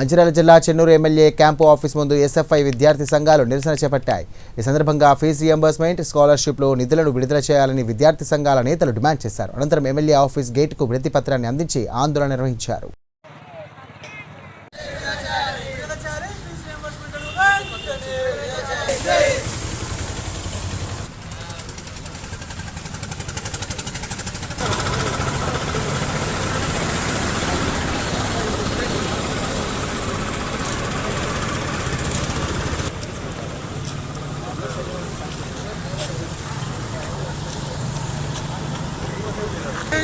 మంచిర్యాల జిల్లా Chennur MLA camp office ముందు SFI విద్యార్థి సంఘాలు నిరసన చేపట్టాయి. ఈ సందర్భంగా ఫీజు రియంబర్స్మెంట్ స్కాలర్షిప్లు నిధులను విడుదల చేయాలని విద్యార్థి సంఘాల నేతలు డిమాండ్ చేశారు. అనంతరం ఎమ్మెల్యే ఆఫీస్ గేట్కు వినతి పత్రాన్ని అందించి ఆందోళన నిర్వహించారు.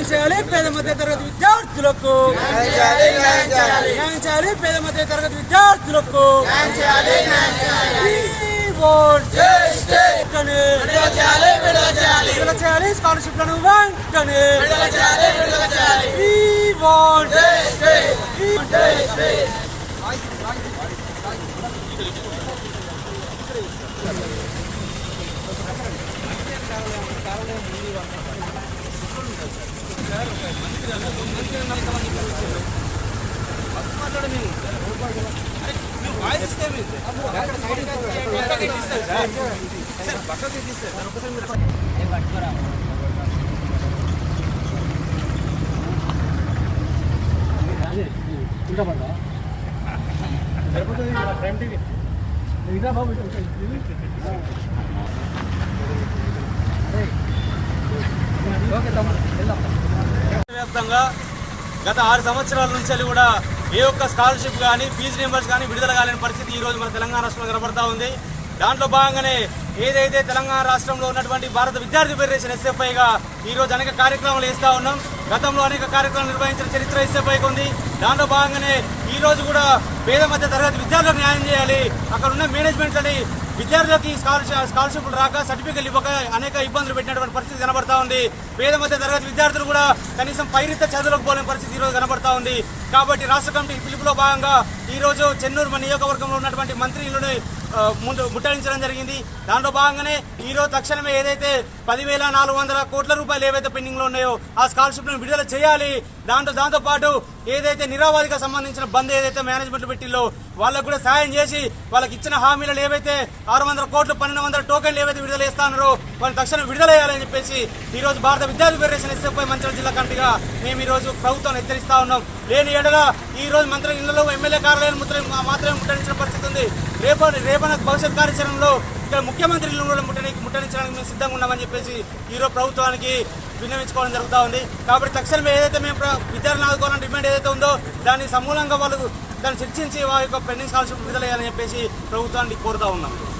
న్యాయం చేయాలి పేద మధ్య తరగతి విద్యార్థులకు. న్యాయం చేయాలి పేద మధ్య తరగతి విద్యార్థులకు. We want వెంటనే. విడుదల చేయాలి స్కాలర్షిప్లను వెంటనే We want We want వ్యాప్తంగా గత ఆరు సంవత్సరాల నుంచి కూడా ఏ ఒక్క స్కాలర్షిప్ కానీ ఫీజు రియంబర్స్ కానీ విడుదల కాలేని పరిస్థితి ఈరోజు మన తెలంగాణ రాష్ట్రంలో కనబడతా ఉంది. దాంట్లో భాగంగానే ఏదైతే తెలంగాణ రాష్ట్రంలో ఉన్నటువంటి భారత విద్యార్థి ఫెడరేషన్ ఎస్ఎఫ్ఐగా ఈ రోజు అనేక కార్యక్రమాలు వేస్తూ ఉన్నాం. గతంలో అనేక కార్యక్రమాలు నిర్వహించిన చరిత్ర ఎస్ఎఫ్ఐకి ఉంది. దాంట్లో భాగంగానే ఈ రోజు కూడా పేద మధ్య తరగతి విద్యార్థులకు న్యాయం చేయాలి. అక్కడ ఉన్న మేనేజ్మెంట్ అని విద్యార్థులకి స్కాలర్షిప్ స్కాలర్షిప్లు రాక సర్టిఫికెట్లు ఇవ్వక అనేక ఇబ్బందులు పెట్టినటువంటి పరిస్థితి కనబడతా ఉంది. పేద మధ్య తరగతి విద్యార్థులు కూడా కనీసం పైరిత చదువులకు పోలేని పరిస్థితి ఈరోజు రోజు కనబడతా ఉంది. కాబట్టి రాష్ట్ర కమిటీ పిలుపులో భాగంగా ఈ రోజు చెన్నూరు మన నియోజకవర్గంలో ఉన్నటువంటి మంత్రులని ముందు ముట్టడించడం జరిగింది. దాంట్లో భాగంగానే ఈ రోజు తక్షణమే ఏదైతే పదివేల నాలుగు వందల కోట్ల రూపాయలు ఏవైతే పెండింగ్లో ఉన్నాయో ఆ స్కాలర్షిప్లను విడుదల చేయాలి. దాంట్లో దాంతోపాటు ఏదైతే నిరావాదిగా సంబంధించిన బంద్ ఏదైతే మేనేజ్మెంట్ పెట్టిల్లో వాళ్ళకు కూడా సాయం చేసి వాళ్ళకి ఇచ్చిన హామీలను ఏవైతే ఆరు వందల కోట్లు పన్నెండు వందల టోకెన్లు ఏవైతే విడుదల చేస్తానో వాళ్ళు తక్షణం విడుదలయ్యాలని చెప్పేసి ఈ రోజు భారత విద్యార్థి ఫెడరేషన్ ఎస్ఎఫ్ఐ మంచిర్యాల జిల్లా కమిటీగా మేము ఈ రోజు ప్రభుత్వాన్ని హెచ్చరిస్తా ఉన్నాం. లేని ఎడల ఈ రోజు మంత్రి ఇళ్ళలో ఎమ్మెల్యే కార్యాలయం మాత్రమే ముట్టడించిన పరిస్థితి ఉంది. రేపు రేపన భవిష్యత్ కార్యాచరణలో ఇక్కడ ముఖ్యమంత్రి ఇల్లు కూడా ముట్టడి ముట్టడించడానికి మేము సిద్ధంగా ఉన్నామని చెప్పేసి ఈరోజు ప్రభుత్వానికి విన్నవించుకోవడం జరుగుతూ ఉంది. కాబట్టి తక్షణమే ఏదైతే మేము విద్యార్థులను ఆదుకోవాలని డిమాండ్ ఏదైతే ఉందో దాన్ని సమూలంగా వాళ్ళు దాన్ని చర్చించి వారి యొక్క పెండింగ్ స్కాలర్షిప్ విడుదలయ్యాలని చెప్పేసి ప్రభుత్వాన్ని కోరుతా ఉన్నాం.